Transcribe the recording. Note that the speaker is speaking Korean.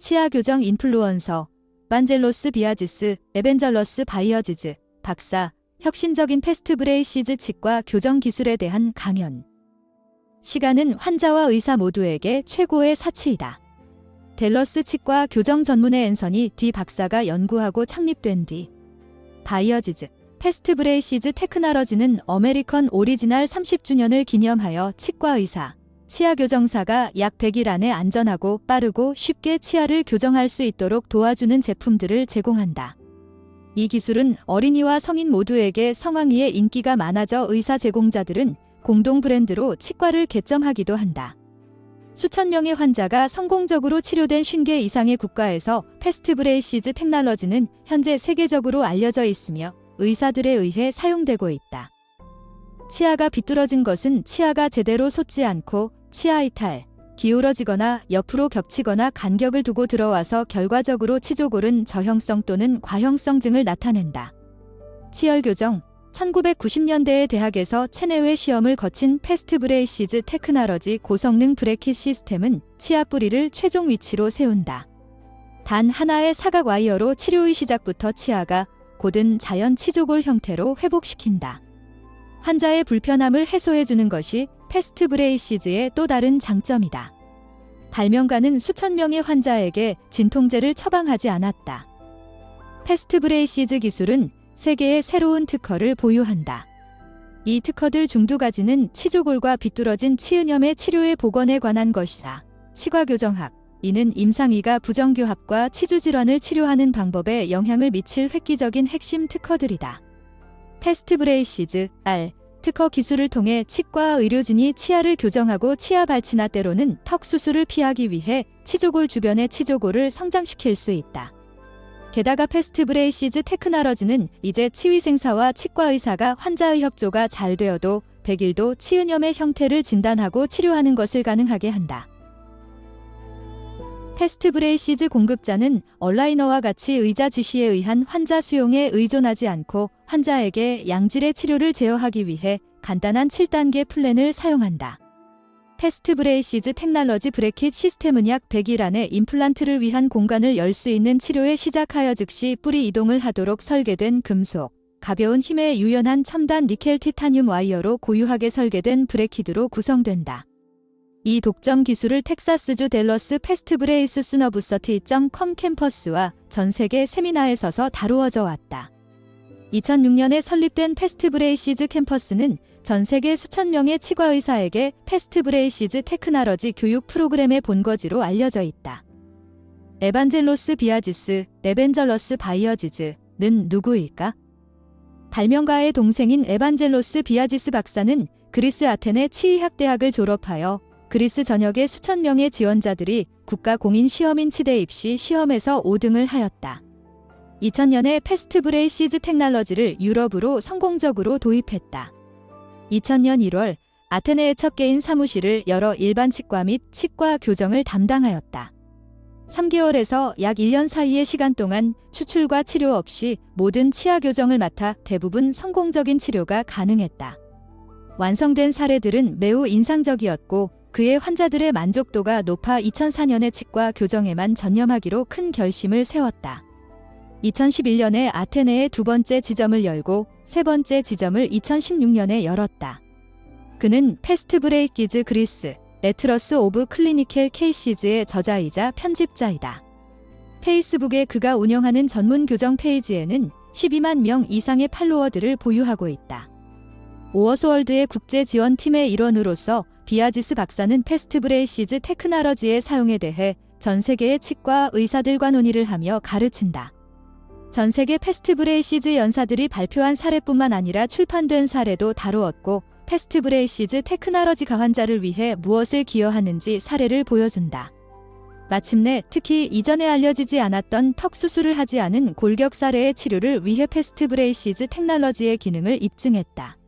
치아 교정 인플루언서, 반젤로스 비아지스, 에벤젤러스 바이어지즈, 박사, 혁신적인 패스트 브레이시즈 치과 교정 기술에 대한 강연. 시간은 환자와 의사 모두에게 최고의 사치이다. 델러스 치과 교정 전문의 앤서니 디 박사가 연구하고 창립된 뒤 바이어지즈 패스트 브레이시즈 테크놀로지는 어메리컨 오리지널 30주년을 기념하여 치과 의사, 치아 교정사가 약 100일 안에 안전하고 빠르고 쉽게 치아를 교정할 수 있도록 도와주는 제품들을 제공한다. 이 기술은 어린이와 성인 모두에게 성황리에 인기가 많아져 의사 제공자들은 공동 브랜드로 치과를 개점하기도 한다. 수천 명의 환자가 성공적으로 치료된 50개 이상의 국가에서 패스트 브레이시즈 테크놀로지는 현재 세계적으로 알려져 있으며 의사들에 의해 사용되고 있다. 치아가 비뚤어진 것은 치아가 제대로 솟지 않고 치아 이탈, 기울어지거나 옆으로 겹치거나 간격을 두고 들어와서 결과적으로 치조골은 저형성 또는 과형성 증을 나타낸다. 치열 교정 1990년대에 대학에서 체내외 시험을 거친 패스트 브레이시즈 테크놀로지 고성능 브레킷 시스템은 치아 뿌리를 최종 위치로 세운다. 단 하나의 사각 와이어로 치료의 시작부터 치아가 곧은 자연 치조골 형태로 회복시킨다. 환자의 불편함을 해소해주는 것이 패스트 브레이시즈의 또 다른 장점이다. 발명가는 수천 명의 환자에게 진통제를 처방하지 않았다. 패스트 브레이시즈 기술은 세계의 새로운 특허를 보유한다. 이 특허들 중두 가지는 치조골과 비뚤어진 치은염의 치료의 복원에 관한 것이다. 치과교정학 이는 임상이가 부정교합과 치주질환을 치료하는 방법에 영향을 미칠 획기적인 핵심 특허들이다. 패스트 브레이시즈 R 특허 기술을 통해 치과 의료진이 치아를 교정하고 치아 발치나 때로는 턱 수술을 피하기 위해 치조골 주변의 치조골을 성장시킬 수 있다. 게다가 패스트 브레이시즈 테크놀로지는 이제 치위생사와 치과의사가 환자의 협조가 잘 되어도 100일도 치은염의 형태를 진단하고 치료하는 것을 가능하게 한다. 패스트 브레이시즈 공급자는 얼라이너와 같이 의자 지시에 의한 환자 수용에 의존하지 않고 환자에게 양질의 치료를 제어하기 위해 간단한 7단계 플랜을 사용한다. 패스트 브레이시즈 테크놀로지 브레킷 시스템은 약 100일 안에 임플란트를 위한 공간을 열 수 있는 치료에 시작하여 즉시 뿌리 이동을 하도록 설계된 금속, 가벼운 힘에 유연한 첨단 니켈 티타늄 와이어로 고유하게 설계된 브레킷으로 구성된다. 이 독점 기술을 텍사스주 델러스 패스트 브레이스 수너부서티.com 캠퍼스와 전 세계 세미나에 서서 다루어져 왔다. 2006년에 설립된 패스트 브레이시즈 캠퍼스는 전 세계 수천 명의 치과 의사에게 패스트 브레이시즈 테크놀로지 교육 프로그램의 본거지로 알려져 있다. 에반젤로스 비아지스, 에벤젤러스 바이어지즈는 누구일까? 발명가의 동생인 에반젤로스 비아지스 박사는 그리스 아테네 치의학 대학을 졸업하여 그리스 전역의 수천 명의 지원자들이 국가 공인 시험인 치대 입시 시험에서 5등을 하였다. 2000년에 패스트 브레이 시즈 테크놀로지를 유럽으로 성공적으로 도입했다. 2000년 1월 아테네의 첫 개인 사무실을 열어 일반 치과 및 치과 교정을 담당하였다. 3개월에서 약 1년 사이의 시간 동안 추출과 치료 없이 모든 치아 교정을 맡아 대부분 성공적인 치료가 가능했다. 완성된 사례들은 매우 인상적이었고 그의 환자들의 만족도가 높아 2004년에 치과 교정에만 전념하기로 큰 결심을 세웠다. 2011년에 아테네의 두 번째 지점을 열고 세 번째 지점을 2016년에 열었다. 그는 패스트 브레이키즈 그리스, 레트러스 오브 클리니켈 케이시즈의 저자이자 편집자이다. 페이스북에 그가 운영하는 전문 교정 페이지에는 12만 명 이상의 팔로워들을 보유하고 있다. 오어스월드의 국제 지원팀의 일원으로서 비아지스 박사는 패스트 브레이시즈 테크놀로지의 사용에 대해 전 세계의 치과 의사들과 논의를 하며 가르친다. 전 세계 패스트 브레이시즈 연사들이 발표한 사례뿐만 아니라 출판된 사례도 다루었고 패스트 브레이시즈 테크놀로지가 환자를 위해 무엇을 기여하는지 사례를 보여준다. 마침내 특히 이전에 알려지지 않았던 턱 수술을 하지 않은 골격 사례의 치료를 위해 패스트 브레이시즈 테크놀로지의 기능을 입증했다.